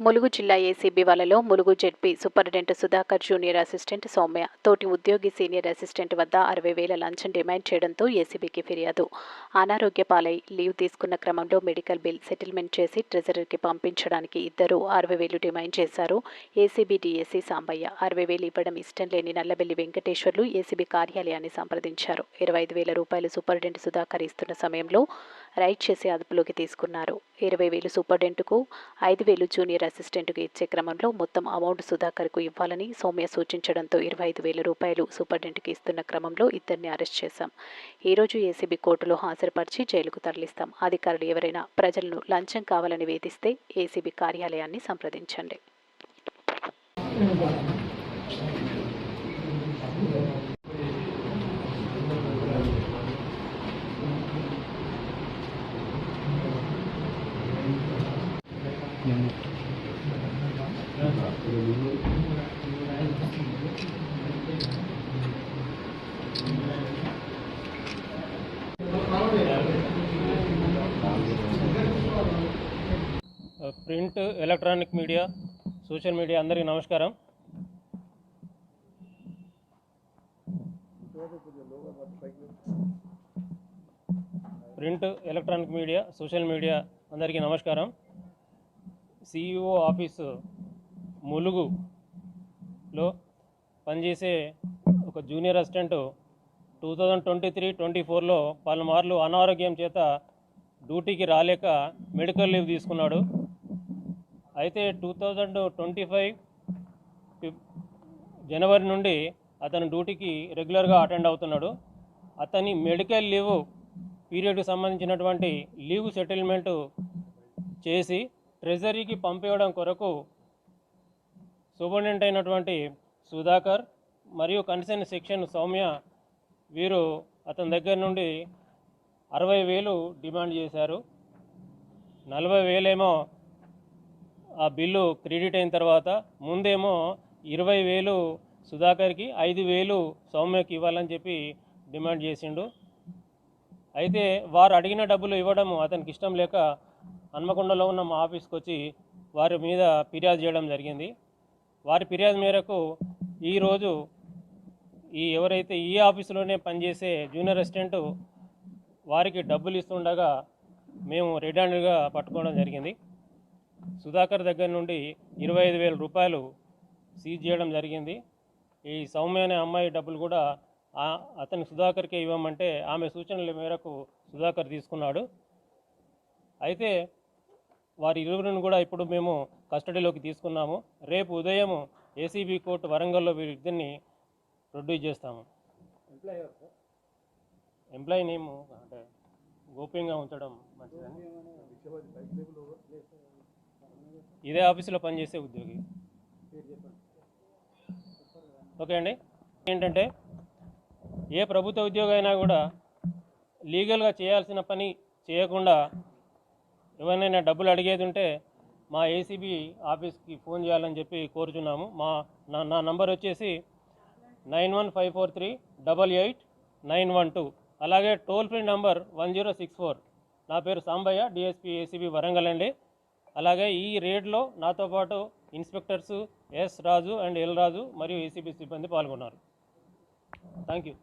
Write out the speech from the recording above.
ములుగు జిల్లా ఏసీబీ వాళ్ళలో Mulugu ZP superintendent Sudhakar junior assistant Soumya తోటి ఉద్యోగి సీనియర్ అసిస్టెంట్ వద్ద అరవై వేల లంచం డిమాండ్ చేయడంతో ఏసీబీకి ఫిర్యాదు. అనారోగ్య పాలై లీవ్ తీసుకున్న క్రమంలో మెడికల్ బిల్ సెటిల్మెంట్ చేసి ట్రెజరీకి పంపించడానికి ఇద్దరు అరవై వేలు డిమాండ్ చేశారు. ఏసీబీ డీఎస్సీ సాంబయ్య అరవై వేలు ఇవ్వడం ఇష్టం లేని నల్లబెల్లి వెంకటేశ్వర్లు ఏసీబీ కార్యాలయాన్ని సంప్రదించారు. ఇరవై ఐదు వేల రూపాయలు సూపరింటెండెంట్ సుధాకర్ ఇస్తున్న సమయంలో రైడ్ చేసి అదుపులోకి తీసుకున్నారు. ఇరవై వేలు సూపర్డెంట్కు ఐదు వేలు జూనియర్ అసిస్టెంట్కు ఇచ్చే క్రమంలో మొత్తం అమౌంట్ సుధాకర్కు ఇవ్వాలని సౌమ్య సూచించడంతో ఇరవై ఐదు వేల రూపాయలు సూపర్డెంట్కి ఇస్తున్న క్రమంలో ఇద్దరిని అరెస్ట్ చేశాం. ఈరోజు ఏసీబీ కోర్టులో హాజరుపరిచి జైలుకు తరలిస్తాం. అధికారులు ఎవరైనా ప్రజలను లంచం కావాలని వేధిస్తే ఏసీబీ కార్యాలయాన్ని సంప్రదించండి. print electronic media social media అందరికీ నమస్కారం print electronic media social media అందరికీ నమస్కారం సిఇఓ ఆఫీసు ములుగులో పనిచేసే ఒక junior assistant two thousand twenty three twenty ఫోర్లో పలుమార్లు అనారోగ్యం చేత డ్యూటీకి రాలేక మెడికల్ లీవ్ తీసుకున్నాడు. అయితే టూ థౌజండ్ ట్వంటీ ఫైవ్ జనవరి నుండి అతను డ్యూటీకి రెగ్యులర్గా అటెండ్ అవుతున్నాడు. అతని మెడికల్ లీవ్ పీరియడ్కి సంబంధించినటువంటి లీవ్ సెటిల్మెంటు చేసి ట్రెజరీకి పంపించడం కొరకు సూపరింటెండెంట్ అయినటువంటి సుధాకర్ మరియు కన్సర్న్ సెక్షన్ సౌమ్య వీరు అతని దగ్గర నుండి అరవై వేలు డిమాండ్ చేశారు. నలభై వేలేమో ఆ బిల్లు క్రెడిట్ అయిన తర్వాత ముందేమో ఇరవై వేలు సుధాకర్కి ఐదు వేలు సౌమ్యకి ఇవ్వాలని చెప్పి డిమాండ్ చేసిండు. అయితే వారు అడిగిన డబ్బులు ఇవ్వడం అతనికి ఇష్టం లేక హన్మకొండలో ఉన్న మా ఆఫీస్కి వచ్చి వారి మీద ఫిర్యాదు చేయడం జరిగింది. వారి ఫిర్యాదు మేరకు ఈరోజు ఈ ఎవరైతే ఈ ఆఫీసులోనే పనిచేసే జూనియర్ అసిస్టెంట్ వారికి డబ్బులు ఇస్తుండగా మేము రెడ్ హ్యాండ్గా పట్టుకోవడం జరిగింది. సుధాకర్ దగ్గర నుండి ఇరవై ఐదు వేల రూపాయలు సీజ్ చేయడం జరిగింది. ఈ సౌమ్య అనే అమ్మాయి డబ్బులు కూడా అతని సుధాకర్కే ఇవ్వమంటే ఆమె సూచనల మేరకు సుధాకర్ తీసుకున్నాడు. అయితే వారి ఇరువురిని కూడా ఇప్పుడు మేము కస్టడీలోకి తీసుకున్నాము. రేపు ఉదయం ఏసీబీ కోర్టు వరంగల్లో వీరిద్దరిని ప్రొడ్యూస్ చేస్తాము. ఎంప్లాయీ నేమ్ అంటే గోప్యంగా ఉంచడం మంచిదని. ఇదే ఆఫీసులో పనిచేసే ఉద్యోగి. ఓకే అండి. ఏంటంటే ఏ ప్రభుత్వ ఉద్యోగం అయినా కూడా లీగల్గా చేయాల్సిన పని చేయకుండా ఎవరినైనా డబ్బులు అడిగేది ఉంటే మా ఏసీబీ ఆఫీస్కి ఫోన్ చేయాలని చెప్పి కోరుచున్నాము. మా నా నా నంబర్ వచ్చేసి nine one five four three double eight nine one two. అలాగే toll free number one zero six four. నా పేరు సాంబయ్య డిఎస్పీ ఏసీబీ వరంగల్ అండి. అలాగే ఈ రేడ్లో నాతో పాటు inspectors S Raju and L Raju మరియు ఏసీబీ సిబ్బంది పాల్గొన్నారు. Thank you